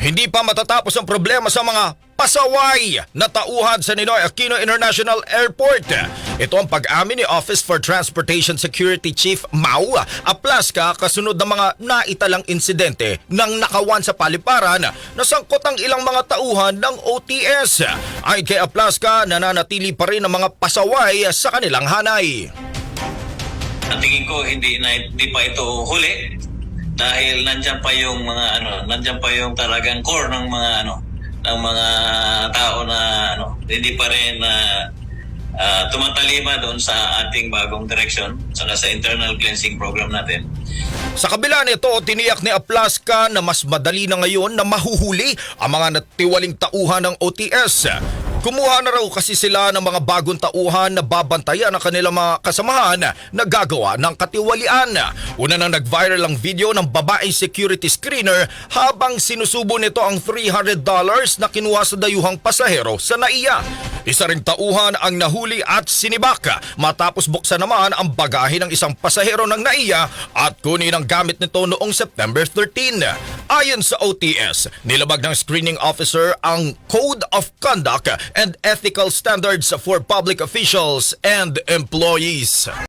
Hindi pa matatapos ang problema sa mga pasaway na tauhan sa Ninoy Aquino International Airport. Ito ang pag-amin ni Office for Transportation Security Chief Mau Aplaska kasunod ng mga naitalang insidente ng nakawan sa paliparan na sangkot ang ilang mga tauhan ng OTS. Ay kay Aplaska, nananatili pa rin ang mga pasaway sa kanilang hanay. Ang tingin ko hindi na hindi pa ito huli dahil nandiyan pa yung mga ano, nandiyan pa yung talagang core ng mga ano ng mga tao na ano, hindi pa rin na ah, tumatalima doon sa ating bagong direction saka sa internal cleansing program natin. Sa kabila nito, tiniyak ni Aplaska na mas madali na ngayon na mahuhuli ang mga natiwaling tauhan ng OTS. Kumuha na raw kasi sila ng mga bagong tauhan na babantayan ang kanilang mga kasamahan na gagawa ng katiwalian. Una nang nag-viral ang video ng babaeng security screener habang sinusubo nito ang $300 na kinuha sa dayuhang pasahero sa NAIA. Isa ring tauhan ang nahuli at sinibak matapos buksan naman ang bagahe ng isang pasahero ng NAIA at kunin ang gamit nito noong September 13. Ayon sa OTS, nilabag ng screening officer ang Code of Conduct and Ethical Standards for Public Officials and Employees.